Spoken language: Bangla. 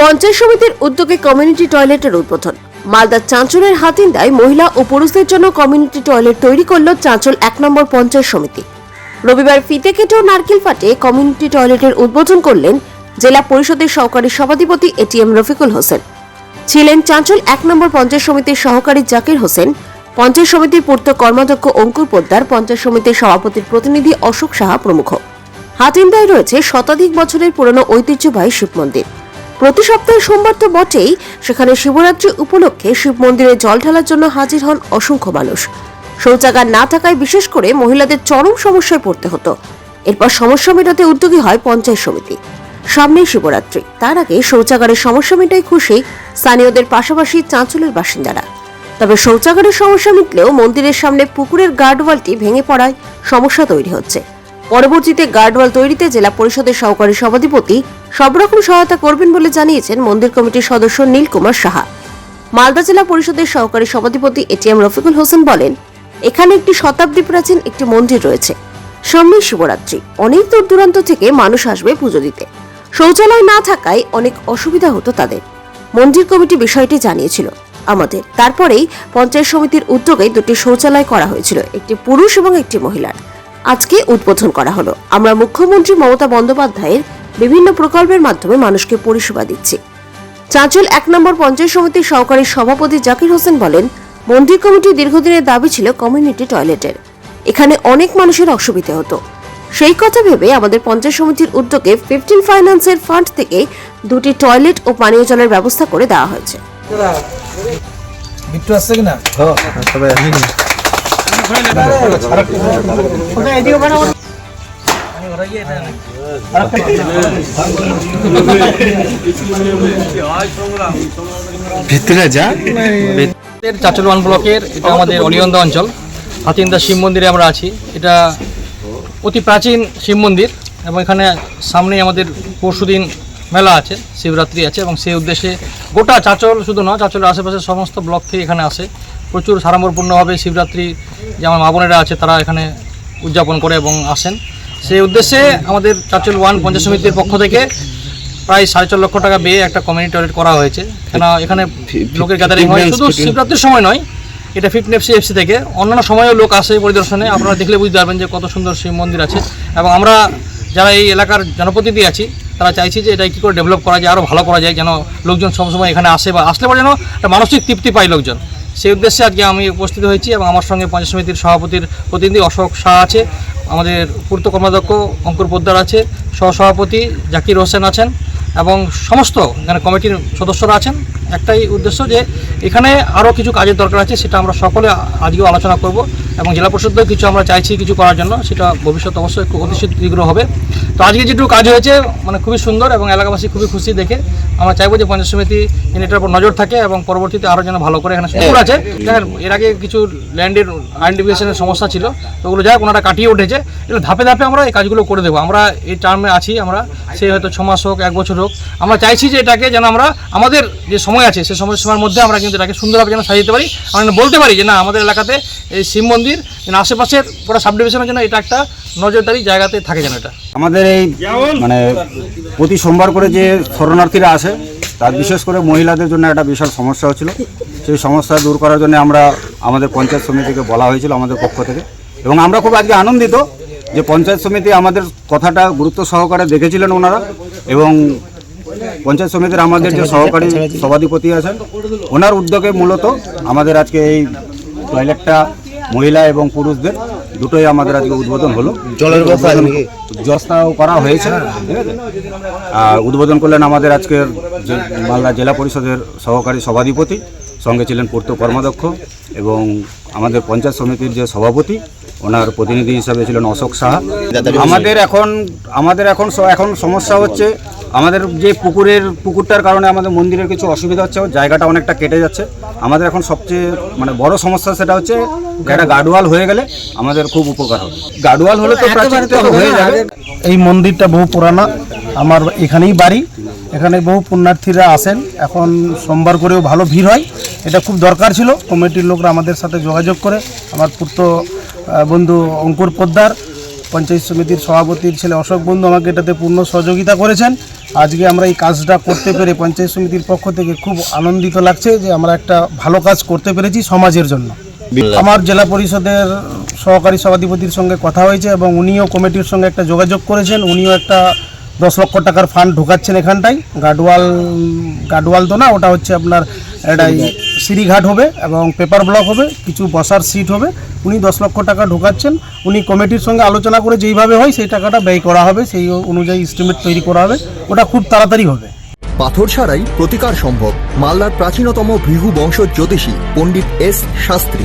পঞ্চায়েত সমিতির উদ্যোগে কমিউনিটি টয়লেটের উদ্বোধন। মালদার চাঁচলের হাতিন্দায় মহিলা ও পুরুষদের জন্য কমিউনিটি টয়লেট তৈরি করল চাঁচল এক নম্বর পঞ্চায়েত সমিতি। রবিবার ফিতে কেটে ও নারকেল ফাটে কমিউনিটি টয়লেটের উদ্বোধন করলেন জেলা পরিষদের সহকারী সভাধিপতি এটিএম রফিকুল হোসেন। ছিলেন চাঁচল এক নম্বর পঞ্চায়েত সমিতির সহকারী জাকির হোসেন, পঞ্চায়েত সমিতির পূর্ত কর্মাধ্যক্ষ অঙ্কুর পোদ্দার, পঞ্চায়েত সমিতির সভাপতির প্রতিনিধি অশোক সাহা প্রমুখ। হাতিন্দায় রয়েছে শতাধিক বছরের পুরনো ঐতিহ্যবাহী শিব মন্দির। প্রতি সপ্তাহে সোমবার তো বটেই, সেখানে শিবরাত্রি উপলক্ষে শিব মন্দিরে জল ঢালার জন্য হাজির হন অসংখ্য মানুষ। শৌচাগার না থাকায় বিশেষ করে মহিলাদের চরম সমস্যায় পড়তে হতো। এরপর সমস্যা মেটাতে উদ্যোগী হয় পঞ্চায়েত সমিতি। সামনেই শিবরাত্রি। তার আগে শৌচাগারের সমস্যা মেটাই খুশি স্থানীয়দের পাশাপাশি চাঁচলের বাসিন্দারা। তবে শৌচাগারের সমস্যা মিটলেও মন্দিরের সামনে পুকুরের গার্ডওয়ালটি ভেঙে পড়ায় সমস্যা তৈরি হচ্ছে। পরবর্তীতে গার্ডওয়াল তৈরিতে জেলা পরিষদের সহকারী সভাধিপতি সব রকম সহায়তা করবেন বলে জানিয়েছেন মন্দির কমিটির সদস্য নীলকুমার সাহা। মালদা জেলা পরিষদের সহকারী সভাধিপতি এটিএম রফিকুল হোসেন বলেন, এখানে একটি শতাব্দী প্রাচীন একটি মন্দির রয়েছে। সামনেই শিবরাত্রি, অনেক দূর দূরান্ত থেকে মানুষ আসবে পুজো দিতে। শৌচালয় না থাকায় অনেক অসুবিধা হতো তাদের। মন্দির কমিটি বিষয়টি জানিয়েছিল। আমাদের, তারপরেই পঞ্চায়েত সমিতির উদ্যোগে দুটি শৌচালয় করা হয়েছিল, একটি পুরুষ এবং একটি মহিলার। আজকে উদ্বোধন করা হলো। আমরা মুখ্যমন্ত্রী মমতা বন্দ্যোপাধ্যায়ের বিভিন্ন প্রকল্পের মাধ্যমে মানুষকে পরিষেবা দিচ্ছি। চাঁচল এক নম্বর পঞ্চায়েত সমিতির সহকারী সভাপতি জাকির হোসেন বলেন মন্দির কমিটির দীর্ঘদিনের দাবি ছিল কমিউনিটি টয়লেটের। এখানে অনেক মানুষের অসুবিধা হতো। সেই কথা ভেবে আমাদের পঞ্চায়েত সমিতির উদ্যোগে ফিফটিন ফাইন্যান্সের ফান্ড থেকে দুটি টয়লেট ও পানীয় জলের ব্যবস্থা করে দেওয়া হয়েছে। বিট্টু আসছে কিনা? ভিতরে যা। এর ব্লকের এটা আমাদের অলিয়ন্দা অঞ্চল। হাতিন্দা শিব মন্দিরে আমরা আছি। এটা অতি প্রাচীন শিব মন্দির এবং এখানে সামনেই আমাদের পরশুদিন মেলা আছে শিবরাত্রি আছে এবং সেই উদ্দেশ্যে গোটা চাচল শুধু নয় চাচলের আশেপাশের সমস্ত ব্লক থেকে এখানে আসে। প্রচুর সাড়ম্বরপূর্ণভাবে শিবরাত্রি। যে আমার মা বোনেরা আছে তারা এখানে উদযাপন করে এবং আসেন। সেই উদ্দেশ্যে আমাদের চাচল ওয়ান পঞ্চায়েত সমিতির পক্ষ থেকে প্রায় সাড়ে চার লক্ষ টাকা ব্যয়ে একটা কমিউনিটি টয়লেট করা হয়েছে। কেন এখানে লোকের গ্যাদারিং হয়। শুধু শিবরাত্রির সময় নয় এটা ফিফটিন এফসি এফসি থেকে অন্যান্য সময়ও লোক আসে পরিদর্শনে। আপনারা দেখলে বুঝতে পারবেন যে কত সুন্দর শিব মন্দির আছে। এবং আমরা যারা এই এলাকার জনপ্রতিনিধি আছি তারা চাইছি যে এটা কী করে ডেভেলপ করা যায় আরও ভালো করা যায় যেন লোকজন সবসময় এখানে আসে বা আসলে পরে যেন একটা মানসিক তৃপ্তি পায় লোকজন। সেই উদ্দেশ্যে আজকে আমি উপস্থিত হয়েছি এবং আমার সঙ্গে পঞ্চায়েত সমিতির সভাপতির প্রতিনিধি অশোক শাহ আছে, আমাদের পূর্ত কর্মাধ্যক্ষ অঙ্কুর পোদ্দার আছে, সহসভাপতি জাকির হোসেন আছেন এবং সমস্ত এখানে কমিটির সদস্যরা আছেন। একটাই উদ্দেশ্য যে এখানে আরও কিছু কাজের দরকার আছে, সেটা আমরা সকলে আজকেও আলোচনা করব। এবং জেলা পরিষদেও কিছু আমরা চাইছি কিছু করার জন্য, সেটা ভবিষ্যৎ অবশ্যই একটু অতি শীঘ্র হবে। তো আজকে যেটুকু কাজ হয়েছে মানে খুবই সুন্দর এবং এলাকাবাসী খুবই খুশি দেখে আমরা চাইব যে পঞ্চায়েত সমিতি এটার উপর নজর থাকে এবং পরবর্তীতে আরও যেন ভালো করে এখানে পুকুর আছে। দেখেন, এর আগে কিছু ল্যান্ডের আইডেন্টিফিকেশনের সমস্যা ছিল, তো ওগুলো যাই ওনারা কাটিয়ে উঠেছে। এগুলো ধাপে ধাপে আমরা এই কাজগুলো করে দেবো। আমরা এই টার্মে আছি আমরা, সে হয়তো ছ মাস হোক, এক বছর হোক। আমরা চাইছি যে এটাকে যেন আমরা, আমাদের যে সময় আছে, সে সময় সময়ের মধ্যে আমরা কিন্তু এটাকে সুন্দরভাবে যেন সাজিয়ে পারি। আমরা বলতে পারি যে না, আমাদের এলাকাতে এই শিব মন্দির যেন আশেপাশের গোটা সাব ডিভিশনের জন্য এটা একটা নজরদারি জায়গাতে থাকে যেন এটা। আমাদের এই মানে প্রতি সোমবার করে যে শরণার্থীরা আসে, তার বিশেষ করে মহিলাদের জন্য একটা বিশাল সমস্যা হচ্ছিল সেই সমস্যা দূর করার জন্য আমরা আমাদের পঞ্চায়েত সমিতিকে বলা হয়েছিল আমাদের পক্ষ থেকে। এবং আমরা খুব আজকে আনন্দিত যে পঞ্চায়েত সমিতি আমাদের কথাটা গুরুত্ব সহকারে দেখেছিলেন ওনারা এবং পঞ্চায়েত সমিতির আমাদের যে সহকারী সভাধিপতি আছেন, ওনার উদ্যোগে মূলত আমাদের আজকে এই টয়লেটটা মহিলা এবং পুরুষদের দুটোই আমাদের আজকে উদ্বোধন হলো। জলের ব্যবস্থাও করা হয়েছে ঠিক আছে? আর উদ্বোধন করলেন আমাদের আজকের মালদা জেলা পরিষদের সহকারী সভাধিপতি সঙ্গে ছিলেন পূর্ত কর্মাধ্যক্ষ এবং আমাদের পঞ্চায়েত সমিতির যে সভাপতি ওনার প্রতিনিধি হিসাবে ছিলেন অশোক সাহা। আমাদের এখন আমাদের এখন এখন সমস্যা হচ্ছে আমাদের যে পুকুরের পুকুরটার কারণে আমাদের মন্দিরের কিছু অসুবিধা হচ্ছে জায়গাটা অনেকটা কেটে যাচ্ছে। আমাদের এখন সবচেয়ে মানে বড় সমস্যা সেটা হচ্ছে একটা গার্ডওয়াল হয়ে গেলে আমাদের খুব উপকার হবে। গার্ডওয়াল হলে তো প্রাচীরটা হয়ে যাবে। এই মন্দিরটা বহু পুরানা। আমার এখানেই বাড়ি। এখানে বহু পুণ্যার্থীরা আসেন। এখন সোমবার করেও ভালো ভিড় হয়। এটা খুব দরকার ছিল। কমিটির লোকরা আমাদের সাথে যোগাযোগ করে। আমার আহ, বন্ধু অঙ্কুর পোদ্দার পঞ্চায়েত সমিতির সভাপতির ছেলে অশোক বন্ধু আমাকে এটাতে পূর্ণ সহযোগিতা করেছেন। আজকে আমরা এই কাজটা করতে পেরে পঞ্চায়েত সমিতির পক্ষ থেকে খুব আনন্দিত লাগছে যে আমরা একটা ভালো কাজ করতে পেরেছি সমাজের জন্য। আমার জেলা পরিষদের সহকারী সভাধিপতির সঙ্গে কথা হয়েছে এবং উনিও কমিটির সঙ্গে একটা যোগাযোগ করেছেন। উনিও একটা দশ লক্ষ টাকার ফান্ড ঢোকাচ্ছেন এখানটায়। গার্ডওয়াল গার্ডওয়াল তো না ওটা হচ্ছে আপনার একটা সিঁড়িঘাট। হবে এবং পেপার ব্লক হবে কিছু বসার সিট হবে। উনি দশ লক্ষ টাকা ঢোকাচ্ছেন। উনি কমিটির সঙ্গে আলোচনা করে যেইভাবে হয় সেই টাকাটা ব্যয় করা হবে সেই অনুযায়ী এস্টিমেট তৈরি করা হবে। ওটা খুব তাড়াতাড়ি হবে। পাথর ছাড়াই প্রতিকার সম্ভব। মালদার প্রাচীনতম ভৃগু বংশ জ্যোতিষী পণ্ডিত এস শাস্ত্রী।